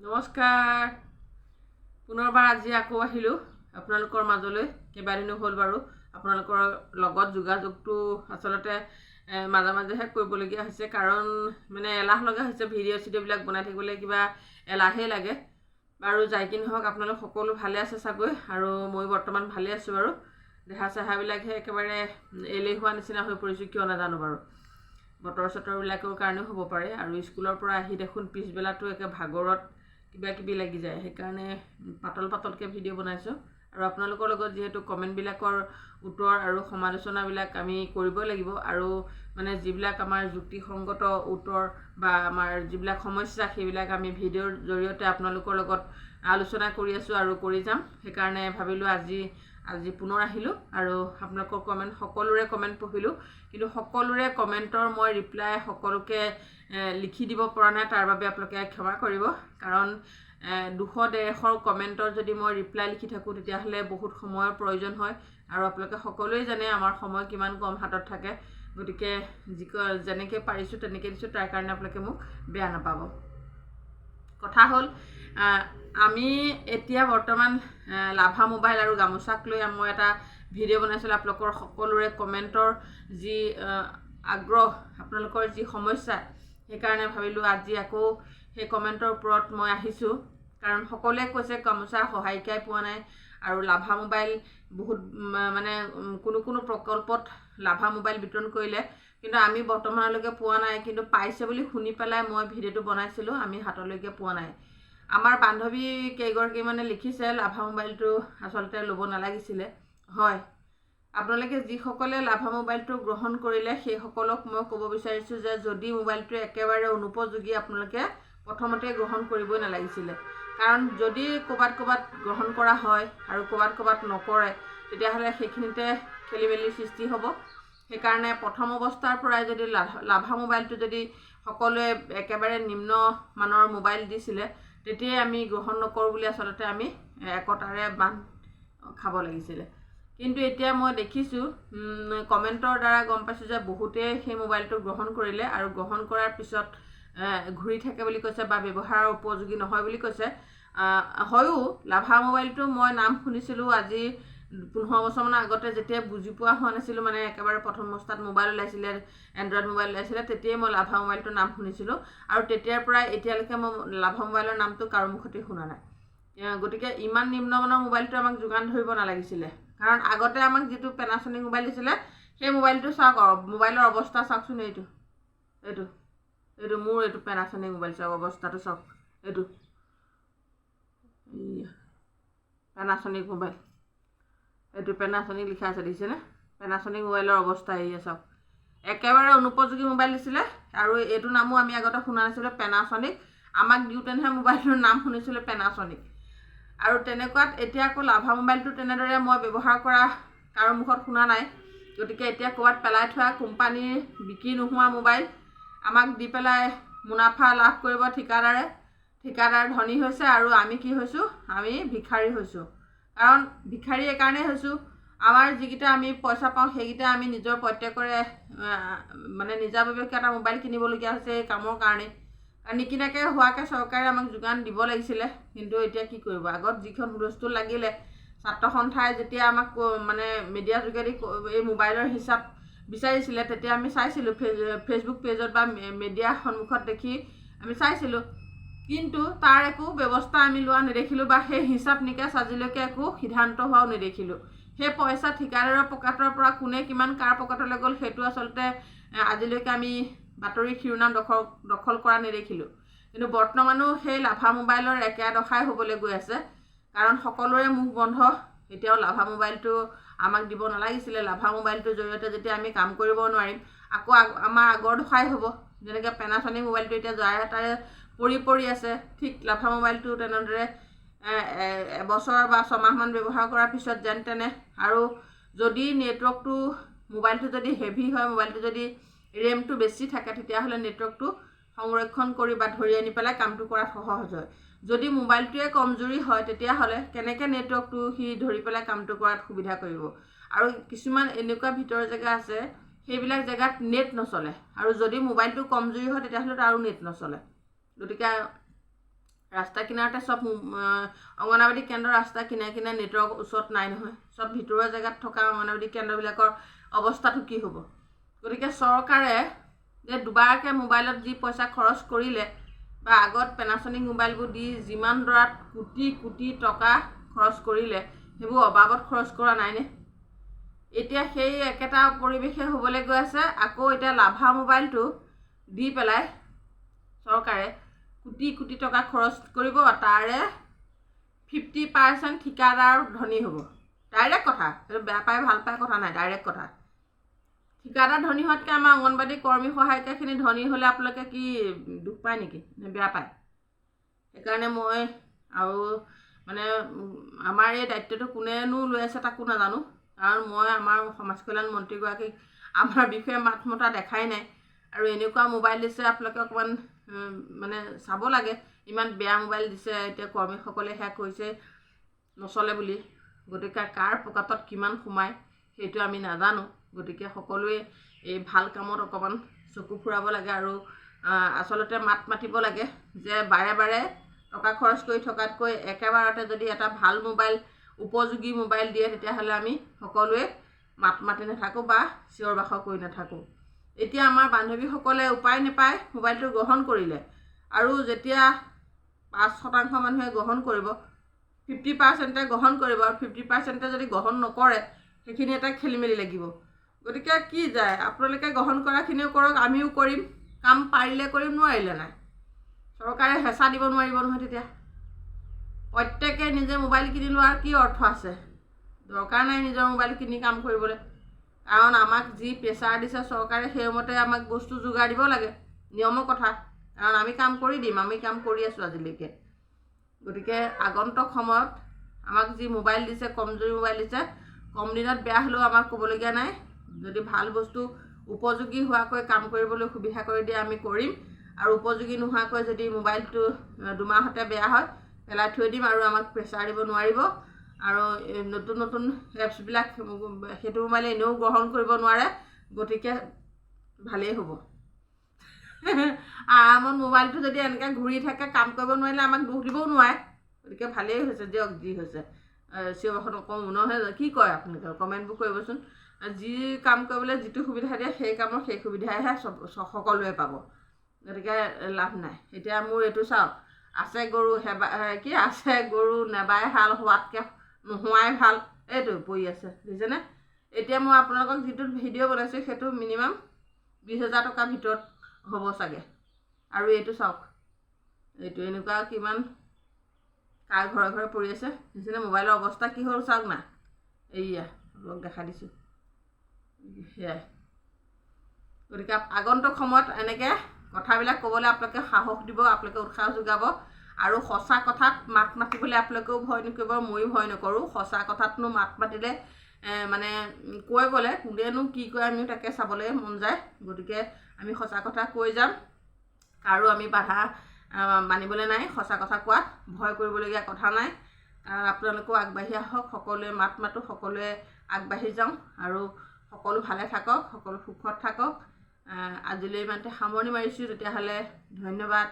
নমস্কাৰ। পুনৰবাৰ আজি আকৌ আহিলোঁ আপোনালোকৰ মাজলৈ। কেইবাদিনো হ'ল বাৰু আপোনালোকৰ লগত যোগাযোগটো আচলতে মাজে মাজেহে কৰিবলগীয়া হৈছে। কাৰণ মানে এলাহ লগা হৈছে ভিডিঅ' চিডিঅ'বিলাক বনাই থাকিবলৈ কিবা এলাহেই লাগে। বাৰু যাই কি নহওক আপোনালোক সকলো ভালে আছে চাগৈ? আৰু মই বৰ্তমান ভালে আছোঁ বাৰু। দেহা চেহাবিলাকহে একেবাৰে এলেহুৱা নিচিনা হৈ পৰিছোঁ কিয় নাজানো বাৰু। বতৰ চতৰবিলাকৰ কাৰণেও হ'ব পাৰে। আৰু স্কুলৰ পৰা আহি দেখোন পিছবেলাটো একে ভাগৰত কিবা কিবি লাগি যায় সেইকাৰণে পাতল পাতলকৈ ভিডিঅ' বনাইছোঁ। আৰু আপোনালোকৰ লগত যিহেতু কমেণ্টবিলাকৰ উত্তৰ আৰু সমালোচনাবিলাক আমি কৰিবই লাগিব আৰু মানে যিবিলাক আমাৰ যুক্তিসংগত উত্তৰ বা আমাৰ যিবিলাক সমস্যা সেইবিলাক আমি ভিডিঅ'ৰ জৰিয়তে আপোনালোকৰ লগত আলোচনা কৰি আছোঁ আৰু কৰি যাম। সেইকাৰণে ভাবিলোঁ আজি আজি পুনৰ আহিলোঁ আৰু আপোনালোকৰ কমেণ্ট সকলোৰে কমেণ্ট পঢ়িলোঁ। কিন্তু সকলোৰে কমেণ্টৰ মই ৰিপ্লাই সকলোকে লিখি দিব পৰা নাই তাৰ বাবে আপোনালোকে ক্ষমা কৰিব। কাৰণ দুশ ডেৰশৰ কমেণ্টৰ যদি মই ৰিপ্লাই লিখি থাকোঁ তেতিয়াহ'লে বহুত সময়ৰ প্ৰয়োজন হয়। আৰু আপোনালোকে সকলোৱে জানে আমাৰ সময় কিমান কম হাতত থাকে। গতিকে যি যেনেকৈ পাৰিছোঁ তেনেকৈ দিছোঁ তাৰ কাৰণে আপোনালোকে মোক বেয়া নাপাব। কথা হ'ল আমি এতিয়া বৰ্তমান লাভা মোবাইল আৰু গামোচাক লৈ মই এটা ভিডিঅ' বনাইছিলোঁ। আপোনালোকৰ সকলোৰে কমেণ্টৰ যি আগ্ৰহ আপোনালোকৰ যি সমস্যা সেইকাৰণে ভাবিলোঁ আজি আকৌ সেই কমেণ্টৰ ওপৰত মই আহিছোঁ। কাৰণ সকলোৱে কৈছে গামোচা সহায়িকাই পোৱা নাই আৰু লাভা মোবাইল বহুত মানে কোনো কোনো প্ৰকল্পত লাভা মোবাইল বিতৰণ কৰিলে। কিন্তু আমি বৰ্তমানলৈকে পোৱা নাই। কিন্তু পাইছে বুলি শুনি পেলাই মই ভিডিঅ'টো বনাইছিলোঁ। আমি হাতলৈকে পোৱা নাই। আমাৰ বান্ধৱী কেইগৰাকীমানে লিখিছে লাভা মোবাইলটো আচলতে ল'ব নালাগিছিলে। হয়। আপোনালোকে যিসকলে লাভা মোবাইলটো গ্ৰহণ কৰিলে সেইসকলক মই ক'ব বিচাৰিছোঁ যে যদি মোবাইলটো একেবাৰে অনুপযোগী আপোনালোকে প্ৰথমতে গ্ৰহণ কৰিবই নালাগিছিলে। কাৰণ যদি ক'ৰবাত ক'ৰবাত গ্ৰহণ কৰা হয় আৰু ক'ৰবাত ক'ৰবাত নকৰে তেতিয়াহ'লে সেইখিনিতে খেলি মেলিৰ সৃষ্টি হ'ব। সেইকাৰণে প্ৰথম অৱস্থাৰ পৰাই যদি লাভা লাভা মোবাইলটো যদি সকলোৱে একেবাৰে নিম্ন মানৰ মোবাইল দিছিলে তেতিয়াই আমি গ্ৰহণ নকৰোঁ বুলি আচলতে আমি একতাৰে বান্ধ খাব লাগিছিলে। কিন্তু এতিয়া মই দেখিছোঁ কমেণ্টৰ দ্বাৰা গম পাইছোঁ যে বহুতেই সেই মোবাইলটো গ্ৰহণ কৰিলে আৰু গ্ৰহণ কৰাৰ পিছত ঘূৰি থাকে বুলি কৈছে বা ব্যৱহাৰৰ উপযোগী নহয় বুলি কৈছে। হয়ো লাভা মোবাইলটো মই নাম শুনিছিলোঁ আজি পোন্ধৰ বছৰমানৰ আগতে যেতিয়া বুজি পোৱা হোৱা নাছিলোঁ মানে একেবাৰে প্ৰথম অৱস্থাত মোবাইল ওলাইছিলে এণ্ড্ৰইড মোবাইল ওলাইছিলে তেতিয়াই মই লাভা মোবাইলটোৰ নাম শুনিছিলোঁ। আৰু তেতিয়াৰ পৰাই এতিয়ালৈকে মই লাভা মোবাইলৰ নামটো কাৰো মুখতে শুনা নাই। গতিকে ইমান নিম্নমানৰ মোবাইলটো আমাক যোগান ধৰিব নালাগিছিলে। কাৰণ আগতে আমাক যিটো পেনাছনিক মোবাইল দিছিলে সেই মোবাইলটো চাওক মোবাইলৰ অৱস্থা চাওকচোন এইটো এইটো। এইটো মোৰ এইটো পেনাছনিক মোবাইল চাওক অৱস্থাটো চাওক এইটো পেনাছনিক মোবাইল এইটো পেনাছনিক লিখা আছে দেখিছেনে পেনাছনিক মোবাইলৰ অৱস্থা এইয়া চাওক একেবাৰে অনুপযোগী মোবাইল দিছিলে আৰু এইটো নামো আমি আগতে শুনা নাছিলোঁ পেনাছনিক আমাক দিওঁতেনেহে মোবাইলটোৰ নাম শুনিছিলোঁ পেনাছনিক আৰু তেনেকুৱাত এতিয়া আকৌ লাভা মোবাইলটো তেনেদৰে মই ব্যৱহাৰ কৰা কাৰো মুখত শুনা নাই গতিকে এতিয়া ক'ৰবাত পেলাই থোৱা কোম্পানীৰ বিক্ৰী নোহোৱা মোবাইল আমাক দি পেলাই মুনাফা লাভ কৰিব ঠিকাদাৰে। ঠিকাদাৰ ধনী হৈছে আৰু আমি কি হৈছোঁ? আমি ভিখাৰী হৈছোঁ। কাৰণ ভিখাৰী এইকাৰণেই হৈছোঁ। আমাৰ যিকেইটা আমি পইচা পাওঁ সেইকেইটা আমি নিজৰ প্ৰত্যেকৰে মানে নিজাববীয়াকৈ এটা মোবাইল কিনিবলগীয়া হৈছে এই কামৰ কাৰণে। নিকিনাকৈ হোৱাকৈ চৰকাৰে আমাক যোগান দিব লাগিছিলে। কিন্তু এতিয়া কি কৰিব? আগত যিখন বস্তু লাগিলে ছাত্ৰ সন্থাই যেতিয়া আমাক মানে মিডিয়াৰ যোগেদি এই মোবাইলৰ হিচাপ বিচাৰিছিলে তেতিয়া আমি চাইছিলোঁ ফেচবুক পেজত বা মিডিয়াৰ সন্মুখত দেখি আমি চাইছিলোঁ। কিন্তু তাৰ একো ব্যৱস্থা আমি লোৱা নেদেখিলোঁ বা সেই হিচাপ নিকাচ আজিলৈকে একো সিদ্ধান্ত হোৱাও নেদেখিলোঁ। সেই পইচা ঠিকাদাৰৰ পকেটৰ পৰা কোনে কিমান কাৰ পকেটলৈ গ'ল সেইটো আচলতে আজিলৈকে আমি বাতৰি শিৰোনাম দখল দখল কৰা নেদেখিলোঁ। কিন্তু বৰ্তমানো সেই লাভা মোবাইলৰ একে দশাই হ'বলৈ গৈ আছে। কাৰণ সকলোৰে মুখ বন্ধ এতিয়াও লাভা মোবাইলটো আমাক দিব নালাগিছিলে লাভা মোবাইলটোৰ জৰিয়তে যেতিয়া আমি কাম কৰিব নোৱাৰিম আকৌ আমাৰ আগৰ দশাই হ'ব। যেনেকৈ পেনাছনিক মোবাইলটো এতিয়া যাৰে তাৰে পৰি পৰি আছে ঠিক লাভা মোবাইলটো তেনেদৰে এবছৰ বা ছমাহমান ব্যৱহাৰ কৰাৰ পিছত যেন তেনে। আৰু যদি নেটৱৰ্কটো মোবাইলটো যদি হেভি হয় মোবাইলটো যদি ৰেমটো বেছি থাকে তেতিয়াহ'লে নেটৱৰ্কটো সংৰক্ষণ কৰি বা ধৰি আনি পেলাই কামটো কৰাত সহজ হয়। যদি মোবাইলটোৱে কমজুৰি হয় তেতিয়াহ'লে কেনেকৈ নেটৱৰ্কটো সি ধৰি পেলাই কামটো কৰাত সুবিধা কৰিব? আৰু কিছুমান এনেকুৱা ভিতৰৰ জেগা আছে সেইবিলাক জেগাত নেট নচলে। আৰু যদি মোবাইলটো কমজুৰি হয় তেতিয়াহ'লে আৰু নেট নচলে। গতিকে ৰাস্তা কিনাৰতে চব অংগনাবাদী কেন্দ্ৰ ৰাস্তা কিনাৰে কিনাৰে নেটৱৰ্ক ওচৰত নাই নহয়। চব ভিতৰুৱা জেগাত থকা অংগনাবাদী কেন্দ্ৰবিলাকৰ অৱস্থাটো কি হ'ব। গতিকে চৰকাৰে যে দুবাৰকৈ মোবাইলত যি পইচা খৰচ কৰিলে বা আগত পেনাচনিক মোবাইলবোৰ দি যিমান দৰাত কোটি কোটি টকা খৰচ কৰিলে সেইবোৰ অবাবত খৰচ কৰা নাইনে এতিয়া সেই একেটা পৰিৱেশে হ'বলৈ গৈ আছে আকৌ এতিয়া লাভা মোবাইলটো দি পেলাই চৰকাৰে কোটি কোটি টকা খৰচ কৰিব তাৰে ফিফটি পাৰ্চেণ্ট ঠিকাদাৰ ধনী হ'ব। ডাইৰেক্ট কথা সেইটো বেয়া পাই ভাল পাই কথা নাই ডাইৰেক্ট কথা। ঠিকাদাৰ ধনী হোৱাতকৈ আমাৰ অংগনবাদী কৰ্মী সহায়িকাখিনি ধনী হ'লে আপোনালোকে কি দুখ পায় নেকি? নে বেয়া পায়? সেইকাৰণে মই আৰু মানে আমাৰ এই দায়িত্বটো কোনেনো লৈ আছে তাকো নাজানো। কাৰণ মই আমাৰ সমাজ কল্যাণ মন্ত্ৰীগৰাকীক আমাৰ বিষয়ে মাত মতা দেখাই নাই। আৰু এনেকুৱা মোবাইল দিছে আপোনালোকে অকণমান মানে চাব লাগে। ইমান বেয়া মোবাইল দিছে এতিয়া কৰ্মীসকলে সেয়া কৈছে নচলে বুলি। গতিকে কাৰ পকাতত কিমান সোমায় সেইটো আমি নাজানো। গতিকে সকলোৱে এই ভাল কামত অকণমান চকু ফুৰাব লাগে আৰু আচলতে মাত মাতিব লাগে যে বাৰে বাৰে টকা খৰচ কৰি থকাতকৈ একেবাৰতে যদি এটা ভাল মোবাইল উপযোগী মোবাইল দিয়ে তেতিয়াহ'লে আমি সকলোৱে মাত মাতি নাথাকোঁ বা চিঞৰ বাখৰ কৰি নাথাকোঁ। এতিয়া আমাৰ বান্ধৱীসকলে উপায় নাপায় মোবাইলটো গ্ৰহণ কৰিলে আৰু যেতিয়া পাঁচ শতাংশ মানুহে গ্ৰহণ কৰিব ফিফটি পাৰ্চেণ্টে গ্ৰহণ কৰিব আৰু ফিফটি পাৰ্চেণ্টে যদি গ্ৰহণ নকৰে সেইখিনি এটা খেলি মেলি লাগিব। গতিকে কি যায়? আপোনালোকে গ্ৰহণ কৰাখিনিও কৰক আমিও কৰিম। কাম পাৰিলে কৰিম নোৱাৰিলে নাই। চৰকাৰে হেঁচা দিব নোৱাৰিব নহয় তেতিয়া। প্ৰত্যেকে নিজে মোবাইল কিনি লোৱাৰ কি অৰ্থ আছে? দৰকাৰ নাই নিজৰ মোবাইল কিনি কাম কৰিবলৈ। কাৰণ আমাক যি প্ৰেছাৰ দিছে চৰকাৰে সেইমতে আমাক বস্তু যোগাৰ দিব লাগে। নিয়মৰ কথা। কাৰণ আমি কাম কৰি দিম আমি কাম কৰি আছোঁ আজিলৈকে। গতিকে আগন্তুক সময়ত আমাক যি মোবাইল দিছে কমজুৰি মোবাইল দিছে কম দিনত বেয়া হ'লেও আমাক ক'বলগীয়া নাই। যদি ভাল বস্তু উপযোগী হোৱাকৈ কাম কৰিবলৈ সুবিধা কৰি দিয়ে আমি কৰিম। আৰু উপযোগী নোহোৱাকৈ যদি মোবাইলটো দুমাহতে বেয়া হয় পেলাই থৈ দিম আৰু আমাক প্ৰেছাৰ দিব নোৱাৰিব। আৰু নতুন নতুন এপছবিলাক সেইটো মোবাইলে এনেও গ্ৰহণ কৰিব নোৱাৰে গতিকে ভালেই হ'ব। আৰামত মোবাইলটো যদি এনেকৈ ঘূৰি থাকে কাম কৰিব নোৱাৰিলে আমাক দুখ দিবও নোৱাৰে। গতিকে ভালেই হৈছে দিয়ক যি হৈছে। চিঞৰ বাখৰ নকওঁ নহয় কি কয় আপোনালোকে? কমেণ্টবোৰ কৰিবচোন। যি কাম কৰিবলৈ যিটো সুবিধা দিয়ে সেই কামৰ সেই চ- সকলোৱে পাব। গতিকে লাভ নাই। এতিয়া মোৰ এইটো চাওক আছে গৰু হেবা কি আছে গৰু নেবাই হাল হোৱাতকৈ নোহোৱাই ভাল এইটো পৰি আছে বুজিছেনে? এতিয়া মই আপোনালোকক যিটো ভিডিঅ' বনাইছোঁ সেইটো মিনিমাম বিছ হাজাৰ টকাৰ ভিতৰত হ'ব চাগে। আৰু এইটো চাওক এইটো এনেকুৱা কিমান কাৰ ঘৰে ঘৰে পৰি আছে নিচিনা মোবাইলৰ অৱস্থা কি হ'ল চাওক না। এইয়া আপোনালোক দেখা দিছোঁ। গতিকে আগন্তুক সময়ত এনেকৈ কথাবিলাক ক'বলৈ আপোনালোকে সাহস দিব আপোনালোকে উৎসাহ যোগাব আৰু সঁচা কথাত মাত মাতিবলৈ আপোনালোকেও ভয় নকৰিব ময়ো ভয় নকৰোঁ। সঁচা কথাতনো মাত মাতিলে মানে কৈ গ'লে কোনেনো কি কয় আমিও তাকে চাবলৈ মন যায়। গতিকে আমি সঁচা কথা কৈ যাম। কাৰো আমি বাধা মানিবলৈ নাই সঁচা কথা কোৱাত ভয় কৰিবলগীয়া কথা নাই। আপোনালোকেও আগবাঢ়ি আহক সকলোৱে মাত মাতোঁ সকলোৱে আগবাঢ়ি যাওঁ আৰু সকলো ভালে থাকক সকলো সুখত থাকক। আজিলৈ ইমানতে সামৰণি মাৰিছোঁ তেতিয়াহ'লে ধন্যবাদ।